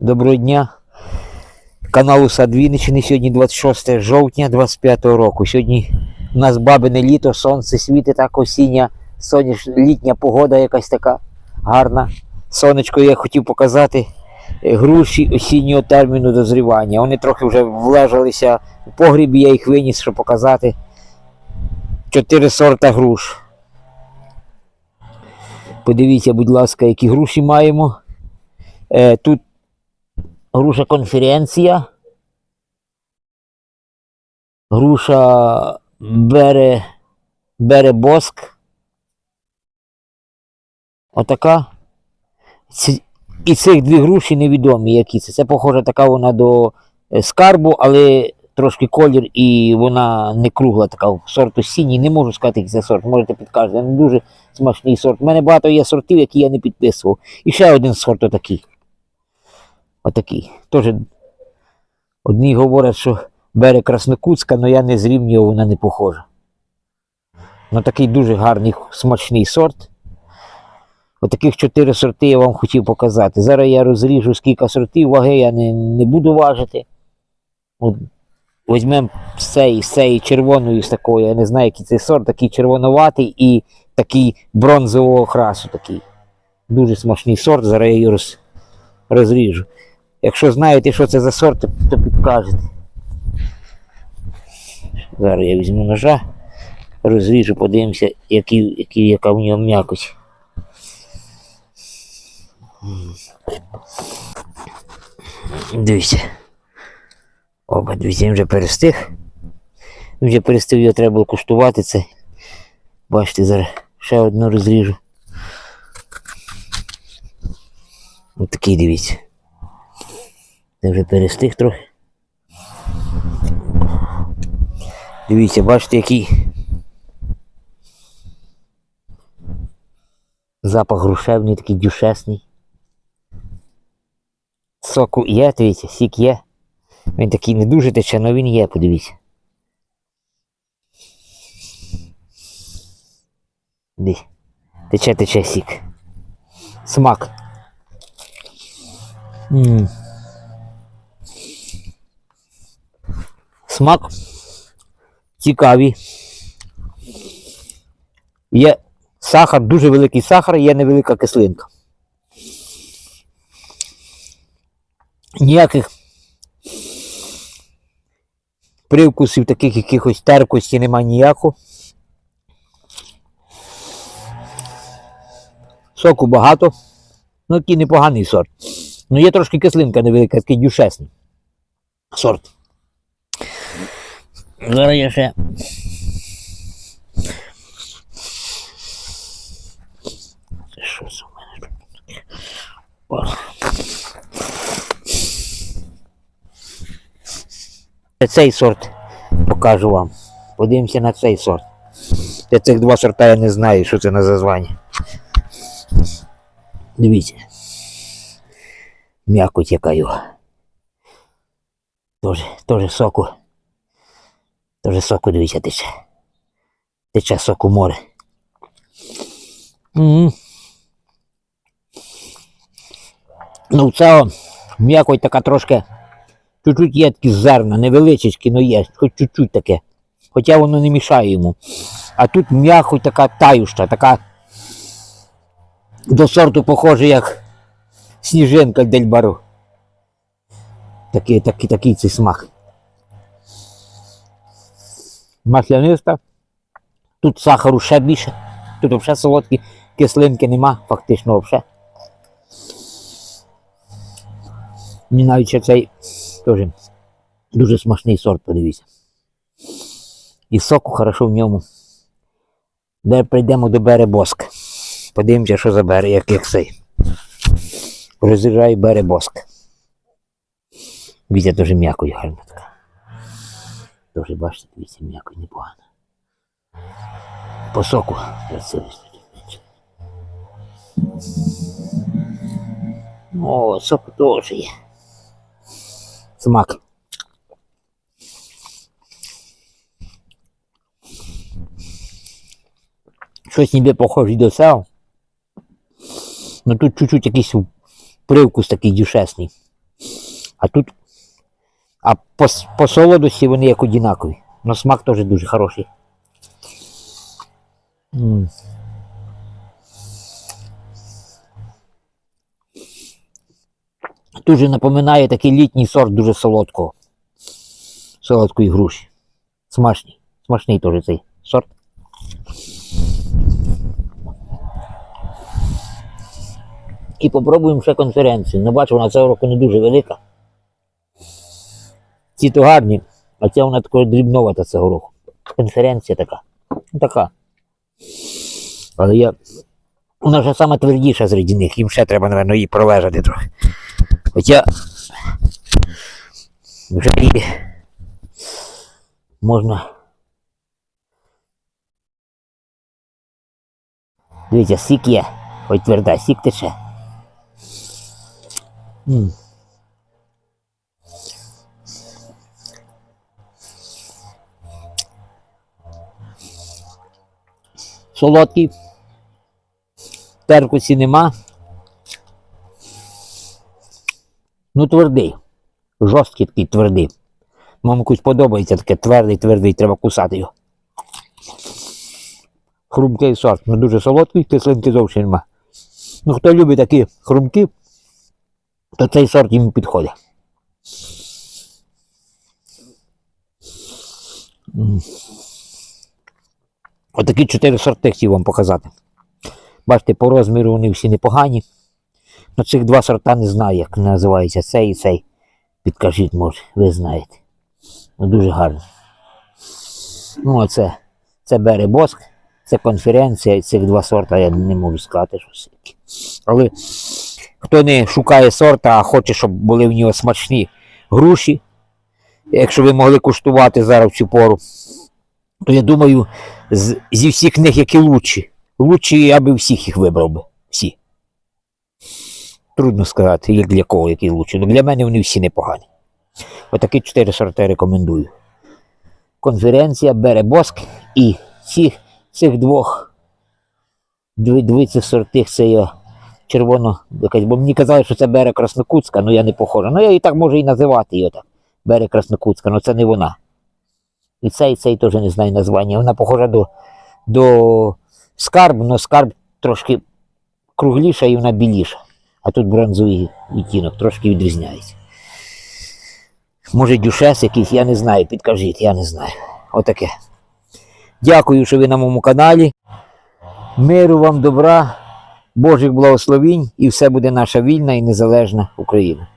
Доброго дня. Каналу Сад Вінниччини. Сьогодні 26 жовтня 25 року. Сьогодні у нас бабине літо, сонце світить, так осіння, соняш, літня погода якась така гарна. Сонечко я хотів показати е, груші осіннього терміну дозрівання. Вони трохи вже влежалися у погрібі, я їх виніс, щоб показати. Чотири сорта груш. Подивіться, будь ласка, які груші маємо. Е, тут груша конференція. Груша бере, боск. Отака. І цих дві груші невідомі, які це. Це похожа така вона до е, скарбу, але трошки колір і вона не кругла, така сорту синій. Не можу сказати, який це сорт. Можете підказати. Не дуже смачний сорт. У мене багато є сортів, які я не підписував. І ще один сорт отакий. Отакий. Теж одні говорять, що бере Краснокутська, але я не зрівнював, вона не похожа. Ну такий дуже гарний смачний сорт. Отаких чотири сорти я вам хотів показати. Зараз я розріжу скільки сортів, ваги я не, не буду важити. От, візьмемо з цієї, з цієї червоної, з такої, я не знаю, який цей сорт, такий червонуватий і такий бронзового окрасу такий. Дуже смачний сорт, зараз я її роз, розріжу. Якщо знаєте, що це за сорт, то- підкажете. Зараз я візьму ножа, розріжу, подивимося, який, який, яка в нього м'якоть. Дивіться. Оба, дивіться, він вже перестиг. Він вже перестиг, його треба було куштувати це. Бачите, зараз ще одну розріжу. Ось такий дивіться. Це вже перестиг трохи. Дивіться, бачите, який запах грушевний, такий дюшесний. Соку є, дивіться, сік є. Він такий не дуже тече, але він є, подивіться. Дивіться. Тече, тече сік. Смак. м Смак цікавий. Є сахар, дуже великий сахар, є невелика кислинка. Ніяких привкусів таких якихось терпкості немає ніякого. Соку багато. Ну, такий непоганий сорт. Ну, є трошки кислинка невелика, такий дюшесний сорт. Зараз я ще. Що це мене тут? Цей сорт покажу вам. Подивимося на цей сорт. Я цих два сорта я не знаю, що це на зазвання. Дивіться. М'якоть яка його. Тоже, тоже соку. Тоже соку, дивіться, тече. Тече соку море. Угу. Ну, це м'якоть така трошки. Чуть-чуть є такі зерна, невеличечкі, але є, хоч чуть-чуть таке. Хоча воно не мішає йому. А тут м'якоть така таюша, така до сорту похоже, як сніжинка дельбару. Такий, такий, такий цей смак. Масляниста. Тут сахару ще більше. Тут взагалі солодкі кислинки нема, фактично взагалі. Мені навіть цей теж дуже смачний сорт, подивіться. І соку хорошо в ньому. Де прийдемо до бере боск. Подивимося, що за бере, як, як цей. Розрізаю бере боск. Дивіться, теж м'якою гарна така. Теж бачите, дивіться, м'якою непогано. По соку красивий. О, соку теж є. Смак. Щось ніби похоже до цього. Ну тут чуть-чуть якийсь привкус такий дюшесний. А тут. А по, по солодості вони як однакові. Но смак теж дуже хороший. М. Дуже напоминає такий літній сорт дуже солодкого. Солодкої груші. Смачний. Смачний теж цей сорт. І попробуємо ще конференцію. Ну, бачу, вона цього року не дуже велика. Ці то гарні, а ця вона такою дрібновата цього року. Конференція така. Така. Але я. Вона вже сама твердіша серед них, їм ще треба, напевно, її пролежати трохи. Хоча вже її можна. Дивіться, сік є, хоч тверда, сік тече. М. Солодкий. Теркусі нема. Ну, твердий. Жорсткий такий твердий. Мамку подобається таке твердий, твердий, треба кусати його. Хрумкий сорт. Ну дуже солодкий, кислинки зовсім нема. Ну, хто любить такі хрумки, то цей сорт їм підходить. М. Отакі чотири сорти хотів вам показати. Бачите, по розміру вони всі непогані. Ну, цих два сорта не знаю, як називається цей і цей. Підкажіть, може, ви знаєте. Ну, дуже гарно. Ну, а це, це бере боск, це конференція, і цих два сорта я не можу сказати, що все-таки. Але хто не шукає сорта, а хоче, щоб були в нього смачні груші, якщо ви могли куштувати зараз в цю пору, то я думаю, з, зі всіх них які лучші. Лучші я би всіх їх вибрав би. Всі. Трудно сказати, як для кого які лучші. Ну, для мене вони всі непогані. Отакі чотири сорти рекомендую. Конференція бере боск і цих, цих двох дві, сортих це я червоно якась, бо мені казали, що це бере Краснокутська, ну я не похожа. Ну я і так можу і називати її так. Бере Краснокутська, але це не вона. І цей, цей теж не знаю названня. Вона похожа до, до скарб, але скарб трошки кругліша і вона біліша. А тут бронзовий відтінок трошки відрізняється. Може, дюшес якийсь, я не знаю, підкажіть, я не знаю. Отаке. Дякую, що ви на моєму каналі. Миру вам, добра, Божих благословінь і все буде наша вільна і незалежна Україна.